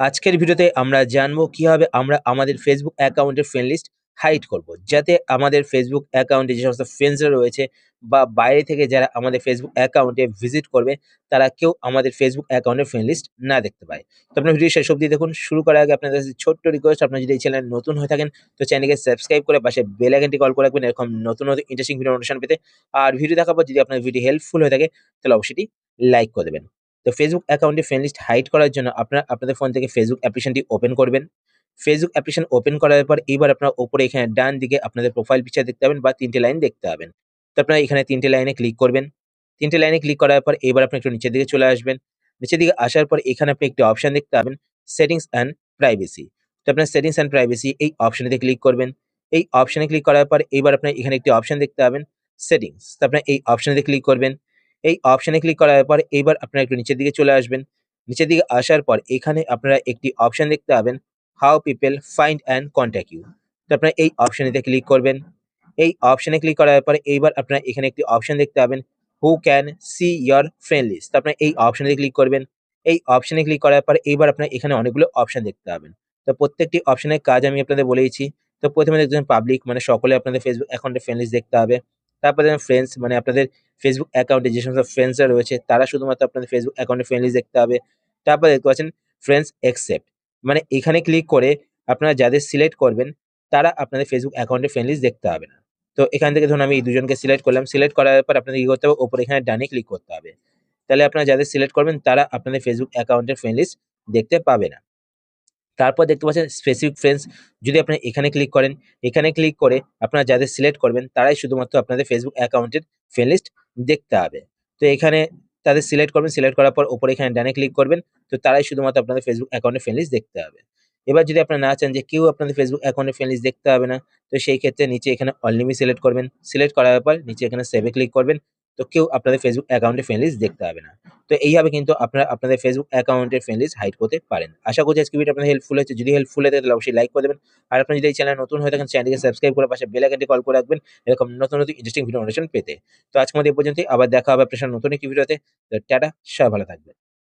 আজকের ভিডিওতে আমরা জানব কীভাবে আমরা আমাদের ফেসবুক অ্যাকাউন্টের ফ্রেন্ড লিস্ট হাইড করব। যাতে আমাদের ফেসবুক অ্যাকাউন্টে যে সমস্ত ফ্রেন্ডসরা রয়েছে বা বাইরে থেকে যারা আমাদের ফেসবুক অ্যাকাউন্টে ভিজিট করবে, তারা কেউ আমাদের ফেসবুক অ্যাকাউন্টের ফ্রেন্ড লিস্ট না দেখতে পায়। তো আপনার ভিডিও শেষ অবধি দেখুন শুরু করার আগে আপনাদের কাছে ছোট্ট রিকোয়েস্ট আপনার যদি এই চ্যানেল নতুন হয়ে থাকেন, তো চ্যানেলকে সাবস্ক্রাইব করে পাশে বেল আইকনটি কল করে রাখবেন এরকম নতুন নতুন ইন্টারেস্টিং ভিডিও অনুষ্ঠান পেতে আর ভিডিও দেখার পর যদি আপনার ভিডিও হেল্পফুল হয়ে থাকে, তাহলে অবশ্যই লাইক করে দেবেন। তো ফেসবুক অ্যাকাউন্টে ফ্রেন্ড লিস্ট হাইড করার জন্য আপনারা আপনাদের ফোন থেকে ফেসবুক অ্যাপ্লিকেশনটি ওপেন করবেন। ফেসবুক অ্যাপ্লিকেশন ওপেন করার পর এইবার আপনারা ওপরে এখানে ডান দিকে আপনাদের প্রোফাইল পিকচার দেখতে পাবেন বা তিনটে লাইন দেখতে পাবেন। তো আপনারা এখানে তিনটে লাইনে ক্লিক করবেন। তিনটে লাইনে ক্লিক করার পর এবার আপনি একটু নিচের দিকে চলে আসবেন। নিচের দিকে আসার পর এখানে আপনি একটি অপশন দেখতে পাবেন সেটিংস অ্যান্ড প্রাইভেসি। তো আপনার সেটিংস অ্যান্ড প্রাইভেসি এই অপশনেতে ক্লিক করবেন। এই অপশনে ক্লিক করার পর এবার আপনার এখানে একটি অপশন দেখতে পাবেন সেটিংস। তো আপনার এই অপশনেতে ক্লিক করবেন। এই অপশনে ক্লিক করার পর এইবার আপনারা একটু নিচের দিকে চলে আসবেন। নিচের দিকে আসার পর এখানে আপনারা একটি অপশন দেখতে পাবেন how people find and contact you. তো আপনারা এই অপশনেতে ক্লিক করবেন। এই অপশনে ক্লিক করার পরে এইবার আপনারা এখানে একটি অপশন দেখতে পাবেন who can see your friend list. তো আপনারা এই অপশনেতে ক্লিক করবেন। এই অপশনে ক্লিক করার পর এইবার আপনারা এখানে অনেকগুলো অপশন দেখতে পাবেন। তো প্রত্যেকটি অপশনের কাজ আমি আপনাদের বলে দিচ্ছি। তো প্রথমে দেখবেন পাবলিক মানে সকলে আপনাদের ফেসবুক অ্যাকাউন্টে ফ্রেন্ড লিস্ট দেখতে হবে। তারপরে দেখবেন ফ্রেন্ডস মানে আপনাদের ফেসবুক অ্যাকাউন্টে যে সমস্ত ফ্রেন্ডসরা রয়েছে, তারা শুধুমাত্র আপনাদের ফেসবুক অ্যাকাউন্টে ফ্রেন্ড লিস্ট দেখতে হবে। তারপর দেখতে পাচ্ছেন ফ্রেন্ডস অ্যাকসেপ্ট মানে এখানে ক্লিক করে আপনারা যাদের সিলেক্ট করবেন, তারা আপনাদের ফেসবুক অ্যাকাউন্টে ফ্রেন্ড দেখতে হবে না। তো এখান থেকে ধরুন আমি এই দুজনকে সিলেক্ট করলাম। সিলেক্ট করার পর আপনাদের কি করতে হবে ওপরে এখানে ডানে ক্লিক করতে হবে। তাহলে আপনারা যাদের সিলেক্ট করবেন, তারা আপনাদের ফেসবুক অ্যাকাউন্টের ফ্রেন্ড দেখতে পাবে না। তারপর দেখতে পাচ্ছেন স্পেসিফিক ফ্রেন্ডস যদি আপনি এখানে ক্লিক করেন, এখানে ক্লিক করে আপনারা যাদের সিলেক্ট করবেন, তারাই শুধুমাত্র আপনাদের ফেসবুক অ্যাকাউন্টের ফ্রেন্ড লিস্ট দেখতে হবে। তো এখানে তাদের সিলেক্ট করবেন সিলেক্ট করার পর ওপরে এখানে ডানে ক্লিক করবেন, তো তারাই শুধুমাত্র আপনাদের ফেসবুক অ্যাকাউন্টের ফ্রেন্ড লিস্ট দেখতে হবে। এবার যদি আপনারা না চান যে কেউ আপনাদের ফেসবুক অ্যাকাউন্টের ফ্রেন্ড লিস্ট দেখতে হবে না, তো সেই ক্ষেত্রে নিচে এখানে অল লিমিট সিলেক্ট করবেন। সিলেক্ট করার পর নিচে এখানে সেভে ক্লিক করবেন। তো কেউ আপনাদের ফেসবুক অ্যাকাউন্টের ফ্রেন্ড লিস্ট দেখতে পাবে না। তো এইভাবে কিন্তু আপনারা, আপনাদের ফেসবুক অ্যাকাউন্টের ফ্রেন্ড লিস্ট হাইড করতে পারেন। আশা করছি আজকে ভিডিও আপনাদের হেল্পফুল হয়েছে। যদি হেল্পফুল হয়ে তাহলে অবশ্যই লাইক করে দেবেন। আর আপনি যদি এই চ্যানেল নতুন হয়ে থাকেন চ্যানেলকে সাবস্ক্রাইব করে পাশে বেল আইকনটি কল করে রাখবেন এরকম নতুন নতুন ইন্টারেস্টিং ভিডিও অনুষ্ঠান পেতে। তো আজকের মধ্যে এই পর্যন্তই আবার দেখা হবে আপনার নতুন একটি ভিডিওতে। টাটা, সবাই ভালো থাকবেন।